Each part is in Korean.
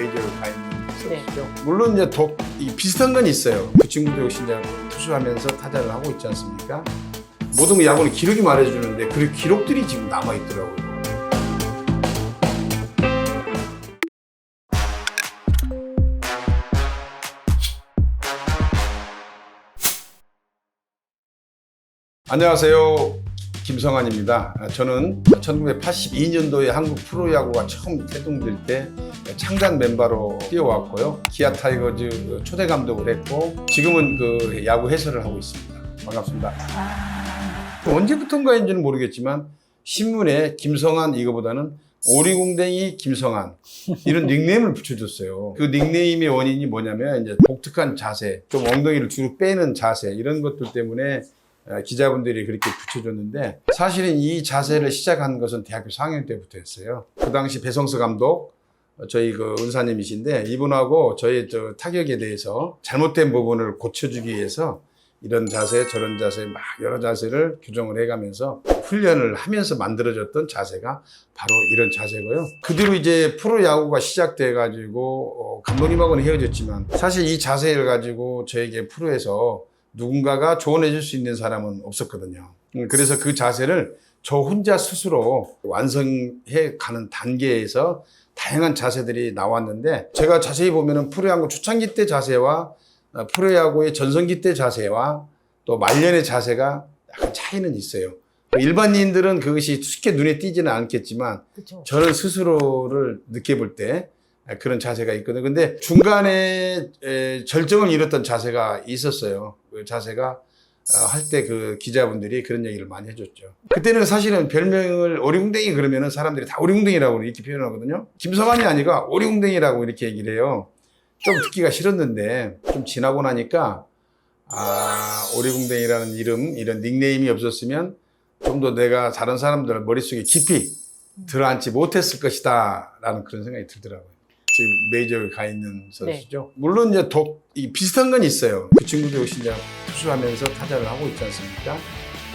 메이저로 가 있는 네. 선수죠. 물론 이제 독, 이 비슷한 건 있어요. 그 친구도 역시 이제 투수하면서 타자를 하고 있지 않습니까? 모든 야구는 기록이 말해주는데 그 기록들이 지금 남아 있더라고요. 안녕하세요. 김성환입니다. 아, 저는 1982년도에 한국 프로야구가 처음 태동될 때 창단 멤버로 뛰어왔고요. 기아 타이거즈 초대 감독을 했고 지금은 그 야구 해설을 하고 있습니다. 반갑습니다. 언제부턴가인지는 모르겠지만 신문에 김성환 이거보다는 오리공댕이 김성환 이런 닉네임을 붙여줬어요. 그 닉네임의 원인이 뭐냐면 이제 독특한 자세, 좀 엉덩이를 뒤로 빼는 자세 이런 것들 때문에 어, 기자분들이 그렇게 붙여줬는데 사실은 이 자세를 시작한 것은 대학교 4학년 때부터였어요. 그 당시 배성수 감독 어, 저희 그 은사님이신데 이분하고 저희 저 타격에 대해서 잘못된 부분을 고쳐주기 위해서 이런 자세 저런 자세 막 여러 자세를 교정을 해가면서 훈련을 하면서 만들어졌던 자세가 바로 이런 자세고요. 그 뒤로 이제 프로 야구가 시작돼 가지고 어, 감독님하고는 헤어졌지만 사실 이 자세를 가지고 저에게 프로에서 누군가가 조언해 줄 수 있는 사람은 없었거든요. 음, 그래서 그 자세를 저 혼자 스스로 완성해 가는 단계에서 다양한 자세들이 나왔는데 제가 자세히 보면은 프로야구 초창기 때 자세와 어, 프로야구의 전성기 때 자세와 또 말년의 자세가 약간 차이는 있어요. 일반인들은 그것이 쉽게 눈에 띄지는 않겠지만 그렇죠. 저는 스스로를 느껴볼 때 그런 자세가 있거든요. 근데 중간에 에, 절정을 이뤘던 자세가 있었어요. 그 자세가 할 때 그 기자분들이 그런 얘기를 많이 해줬죠. 그때는 사실은 별명을 오리궁댕이 그러면은 사람들이 다 오리궁댕이라고 이렇게 표현하거든요. 김성환이 아니라 오리궁댕이라고 이렇게 얘기를 해요. 좀 듣기가 싫었는데 좀 지나고 나니까 아 오리궁댕이라는 이름 이런 닉네임이 없었으면 좀 더 내가 다른 사람들 머릿속에 깊이 들어앉지 못했을 것이다 라는 그런 생각이 들더라고요. 지금 메이저에 가 있는 선수죠. 물론 이제 독, 이 비슷한 건 있어요. 그 친구도 역시 이제 투수하면서 타자를 하고 있지 않습니까?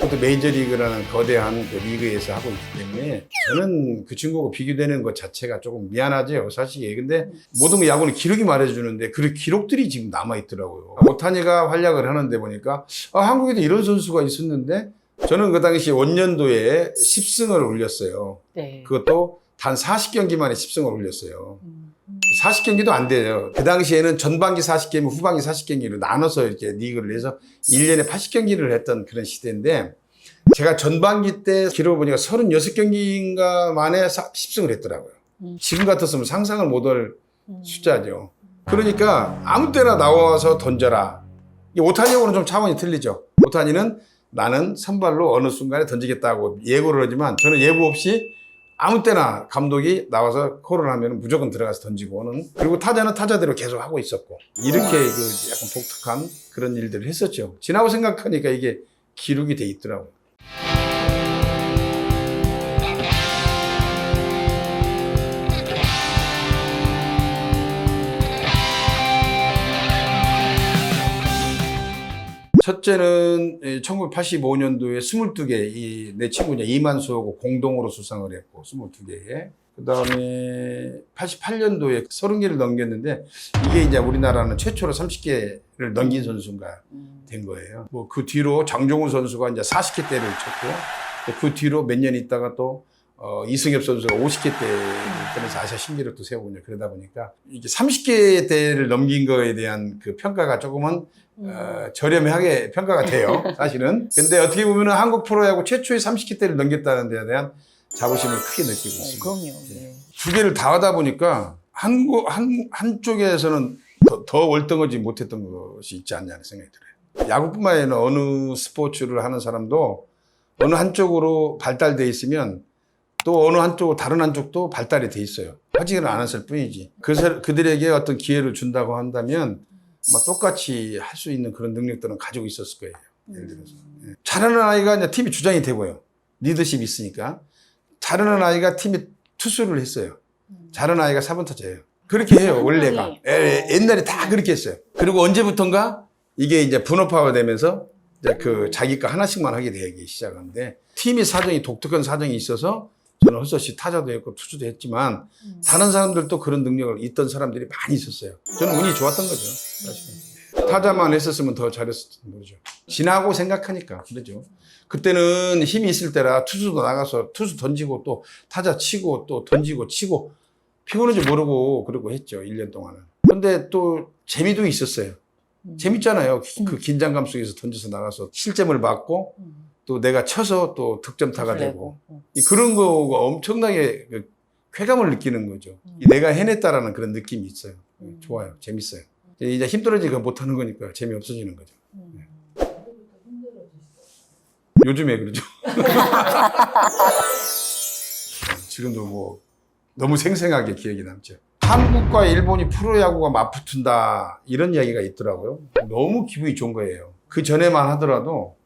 또 메이저리그라는 거대한 그 리그에서 하고 있기 때문에 저는 그 친구하고 비교되는 것 자체가 조금 미안하죠, 사실. 근데 모든 야구는 기록이 말해주는데 그 기록들이 지금 남아있더라고요. 오타니가 활약을 하는데 보니까 아, 한국에도 이런 선수가 있었는데 저는 그 당시 원년도에 10승을 올렸어요. 네. 그것도 단 40경기 만에 10승을 올렸어요. 음, 40경기도 안 돼요. 그 당시에는 전반기 40경기, 후반기 40경기로 나눠서 이렇게 리그를 해서 1년에 80경기를 했던 그런 시대인데 제가 전반기 때 기록을 보니까 36경기인가 만에 10승을 했더라고요. 음. 지금 같았으면 상상을 못할 음. 숫자죠. 그러니까 아무 때나 나와서 던져라. 이 오타니하고는 좀 차원이 틀리죠. 오타니는 나는 선발로 어느 순간에 던지겠다고 예고를 하지만 저는 예고 없이 아무 때나 감독이 나와서 콜을 하면 무조건 들어가서 던지고는 그리고 타자는 타자대로 계속 하고 있었고 이렇게 그 약간 독특한 그런 일들을 했었죠. 지나고 생각하니까 이게 기록이 돼 있더라고요. 첫째는 1985년도에 22개, 이, 내 친구냐, 이만수하고 공동으로 수상을 했고, 22개에. 그 다음에 88년도에 30개를 넘겼는데, 이게 이제 우리나라는 최초로 30개를 넘긴 선수가 음. 된 거예요. 뭐 그 뒤로 장종훈 선수가 이제 40개 대를 쳤고요. 그 뒤로 몇 년 있다가 또 어, 이승엽 선수가 50개 대면서 아시아 신기록도 세우고 그러다 보니까 이게 30개 대를 넘긴 거에 대한 그 평가가 조금은 어, 저렴하게 평가가 돼요. 사실은. 근데 어떻게 보면 한국 프로야구 최초의 30개 대를 넘겼다는 데에 대한 자부심을 크게 느끼고 어, 있습니다. 그럼요. 네. 두 개를 다 하다 보니까 한, 한, 한쪽에서는 더, 더 월등하지 못했던 것이 있지 않냐는 생각이 들어요. 야구뿐만 아니라 어느 스포츠를 하는 사람도 어느 한쪽으로 발달돼 있으면 또 어느 한쪽, 다른 한쪽도 발달이 돼 있어요. 하지는 않았을 뿐이지. 그, 사- 그들에게 어떤 기회를 준다고 한다면 아마 똑같이 할 수 있는 그런 능력들은 가지고 있었을 거예요. 예를 들어서. 예. 잘하는 아이가 이제 팀이 주장이 되고요. 리더십이 있으니까. 잘하는 아이가 팀에 투수를 했어요. 잘하는 아이가 4번 타자예요. 그렇게 해요, 원래가. 상당히. 예, 예, 옛날에 다 그렇게 했어요. 그리고 언제부턴가 이게 이제 분업화가 되면서 이제 그 자기 거 하나씩만 하게 되기 시작하는데 팀의 사정이 독특한 사정이 있어서 저는 헛소시 타자도 했고 투수도 했지만 음. 다른 사람들도 그런 능력을 있던 사람들이 많이 있었어요. 저는 운이 좋았던 거죠. 사실은. 타자만 했었으면 더 잘했을지 모르죠. 지나고 생각하니까 그러죠. 그때는 힘이 있을 때라 투수도 나가서 투수 던지고 또 타자 치고 또 던지고 치고 피곤한지 모르고 그러고 했죠. 1년 동안은. 근데 또 재미도 있었어요. 음. 재밌잖아요. 그 긴장감 속에서 던져서 나가서 실점을 받고 음. 또 내가 쳐서 또 득점타가 되고 음. 이 그런 거가 엄청나게 그 쾌감을 느끼는 거죠. 음. 이 내가 해냈다라는 그런 느낌이 있어요. 음. 좋아요. 재밌어요. 이제 힘 떨어지니까 못하는 거니까 재미없어지는 거죠. 음. 요즘에 그러죠. 지금도 뭐 너무 생생하게 기억이 남죠. 한국과 일본이 프로야구가 맞붙은다 이런 이야기가 있더라고요. 너무 기분이 좋은 거예요. 그 전에만 하더라도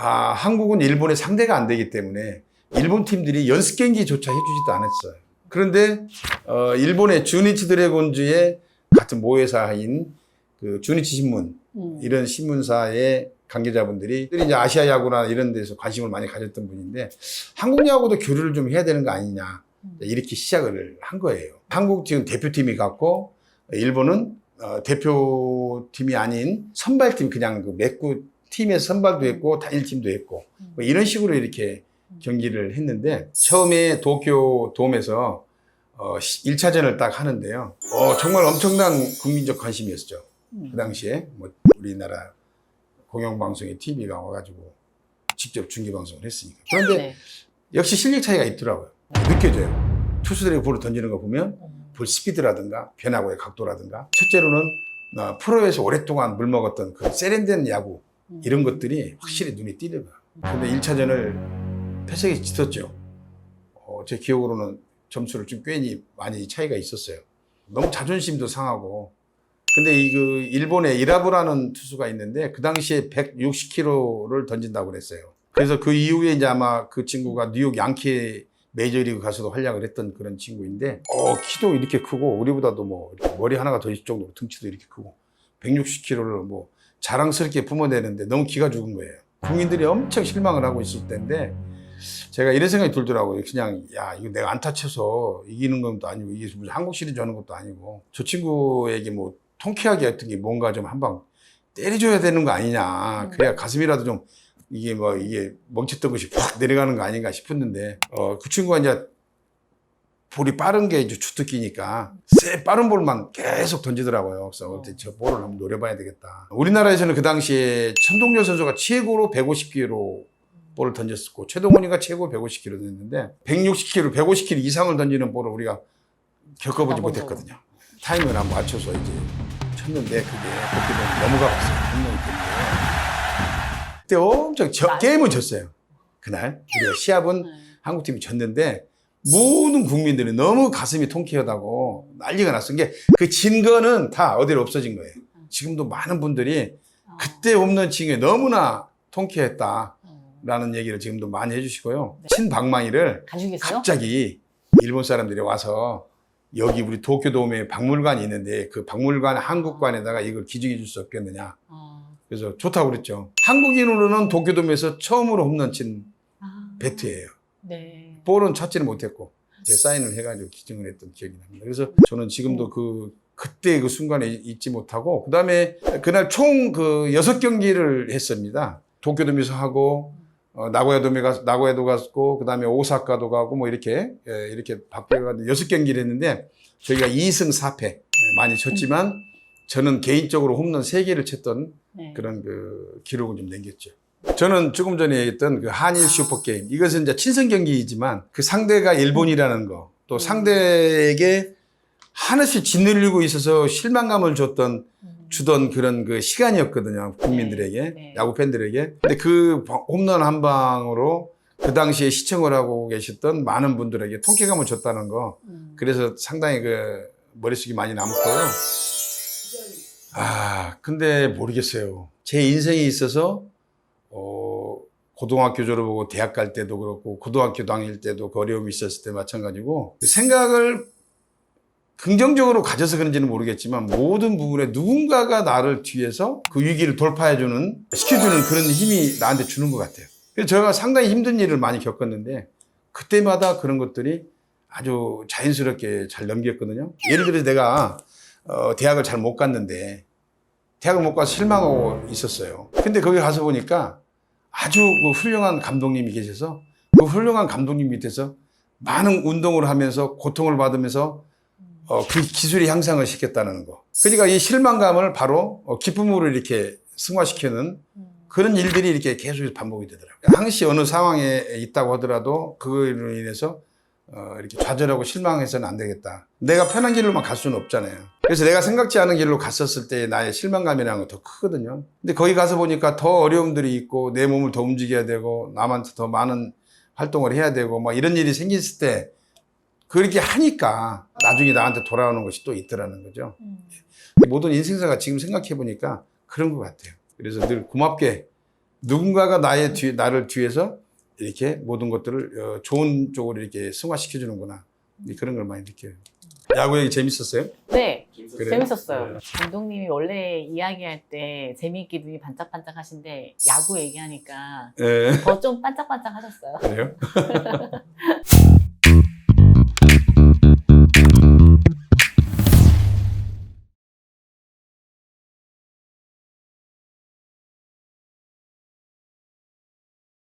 아 한국은 일본의 상대가 안 되기 때문에 일본 팀들이 연습 경기조차 해주지도 않았어요. 그런데 어, 일본의 주니치 드래곤즈의 같은 모회사인 그 주니치 신문 음. 이런 신문사의 관계자분들이 이제 아시아 야구나 이런 데서 관심을 많이 가졌던 분인데 한국 야구도 교류를 좀 해야 되는 거 아니냐 이렇게 시작을 한 거예요. 한국 지금 대표팀이 갔고 일본은 어, 대표팀이 아닌 선발팀 그냥 그 맥구 팀에서 선발도 했고 단일팀도 했고 뭐 이런 식으로 이렇게 경기를 했는데 처음에 도쿄 돔에서 어, 1차전을 딱 하는데요. 어, 정말 엄청난 국민적 관심이었죠. 음. 그 당시에 뭐 우리나라 공영방송의 TV가 와가지고 직접 중계방송을 했으니까. 그런데 네. 역시 실력 차이가 있더라고요. 느껴져요. 투수들이 볼을 던지는 거 보면 음. 볼 스피드라든가 변화구의 각도라든가 첫째로는 어, 프로에서 오랫동안 물먹었던 그 세련된 야구 음. 이런 것들이 확실히 눈에 띄더라고요. 근데 1차전을 패색이 짙었죠. 어, 제 기억으로는 점수를 좀 꽤니 많이 차이가 있었어요. 너무 자존심도 상하고. 근데 이 그 일본에 이라부라는 투수가 있는데 그 당시에 160km를 던진다고 그랬어요. 그래서 그 이후에 이제 아마 그 친구가 뉴욕 양키 메이저리그 가서도 활약을 했던 그런 친구인데 어 키도 이렇게 크고 우리보다도 뭐 머리 하나가 더 있을 정도로 등치도 이렇게 크고 160kg를 뭐 자랑스럽게 뿜어내는데 너무 기가 죽은 거예요. 국민들이 엄청 실망을 하고 있을 때인데 제가 이런 생각이 들더라고요. 그냥 야 이거 내가 안타 쳐서 이기는 것도 아니고 이게 무슨 한국 시리즈 하는 것도 아니고 저 친구에게 뭐 통쾌하게 어떤 게 뭔가 좀 한 방 때려줘야 되는 거 아니냐. 그래야 가슴이라도 좀 이게 뭐 이게 멍쳤던 것이 팍 내려가는 거 아닌가 싶었는데 어 그 친구가 이제 볼이 빠른 게 이제 주특기니까 쎄 빠른 볼만 계속 던지더라고요. 그래서 어때 저 볼을 한번 노려봐야 되겠다. 우리나라에서는 그 당시에 천동열 선수가 최고로 150km 볼을 던졌었고 최동원이가 최고 150km 던졌는데 160km, 150km 이상을 던지는 볼을 우리가 겪어보지 아, 못했거든요. 타이밍을 한번 맞춰서 이제 쳤는데 그게 그렇게 넘어가 봤어요. 분명히 때문에. 그때 엄청 저, 게임은 졌어요. 그날 우리가 시합은 네. 한국 팀이 졌는데 모든 국민들이 너무 가슴이 통쾌하다고 난리가 났어. 이게 그진 거는 다 어디로 없어진 거예요. 지금도 많은 분들이 어. 그때 홈런 친게 너무나 통쾌했다라는 어. 얘기를 지금도 많이 해주시고요. 네. 친방망이를 가지고 계세요? 갑자기 일본 사람들이 와서 여기 우리 도쿄돔에 박물관이 있는데 그 박물관 한국관에다가 이걸 기증해 줄 수 없겠느냐. 어. 그래서 좋다고 그랬죠. 한국인으로는 도쿄돔에서 처음으로 홈런 친 아. 배트예요. 네. 볼은 찾지는 못했고 제 사인을 해가지고 기증을 했던 기억이 납니다. 그래서 저는 지금도 그 그때 그 순간에 잊지 못하고 그 다음에 그날 총 그 여섯 경기를 했습니다. 도쿄돔에서 하고 어, 나고야돔에 가 나고야도 갔고 그 다음에 오사카도 가고 뭐 이렇게 예, 이렇게 바뀌어가지고 여섯 경기를 했는데 저희가 2승 4패 예, 많이 졌지만 저는 개인적으로 홈런 3개를 쳤던 네. 그런 그 기록을 좀 남겼죠. 저는 조금 전에 얘기했던 그 한일 슈퍼게임 이것은 이제 친선 경기이지만 그 상대가 일본이라는 거또 음. 상대에게 하나씩 짓누르고 있어서 실망감을 줬던 음. 주던 그런 그 시간이었거든요 국민들에게 네, 네. 야구 팬들에게 근데 그 바- 홈런 한 방으로 그 당시에 시청을 하고 계셨던 많은 분들에게 통쾌감을 줬다는 거 음. 그래서 상당히 그 머릿속이 많이 남고요. 아, 근데 모르겠어요. 제 인생에 있어서, 어, 고등학교 졸업하고 대학 갈 때도 그렇고, 고등학교 다닐 때도 그 어려움이 있었을 때 마찬가지고, 그 생각을 긍정적으로 가져서 그런지는 모르겠지만, 모든 부분에 누군가가 나를 뒤에서 그 위기를 돌파해주는, 시켜주는 그런 힘이 나한테 주는 것 같아요. 그래서 제가 상당히 힘든 일을 많이 겪었는데, 그때마다 그런 것들이 아주 자연스럽게 잘 넘겼거든요. 예를 들어서 내가 어, 대학을 잘 못 갔는데 대학을 못 가서 실망하고 있었어요. 근데 거기 가서 보니까 아주 그 훌륭한 감독님이 계셔서 그 훌륭한 감독님 밑에서 많은 운동을 하면서 고통을 받으면서 어, 그 기술의 향상을 시켰다는 거. 그러니까 이 실망감을 바로 어, 기쁨으로 이렇게 승화시키는 그런 일들이 이렇게 계속 반복이 되더라고요. 항시 어느 상황에 있다고 하더라도 그거로 인해서 어, 이렇게 좌절하고 실망해서는 안 되겠다. 내가 편한 길로만 갈 수는 없잖아요. 그래서 내가 생각지 않은 길로 갔었을 때 나의 실망감이라는 건 더 크거든요. 근데 거기 가서 보니까 더 어려움들이 있고 내 몸을 더 움직여야 되고 남한테 더 많은 활동을 해야 되고 막 이런 일이 생겼을 때 그렇게 하니까 나중에 나한테 돌아오는 것이 또 있더라는 거죠. 모든 인생사가 지금 생각해 보니까 그런 것 같아요. 그래서 늘 고맙게 누군가가 나의 뒤 나를 뒤에서 이렇게 모든 것들을 어, 좋은 쪽으로 이렇게 승화시켜 주는구나 그런 걸 많이 느껴요. 야구 얘기 재밌었어요? 네, 그래요? 재밌었어요. 네. 감독님이 원래 이야기할 때 재미있게 눈이 반짝반짝 하신데 야구 얘기하니까 예. 더좀 반짝반짝 하셨어요. 그래요?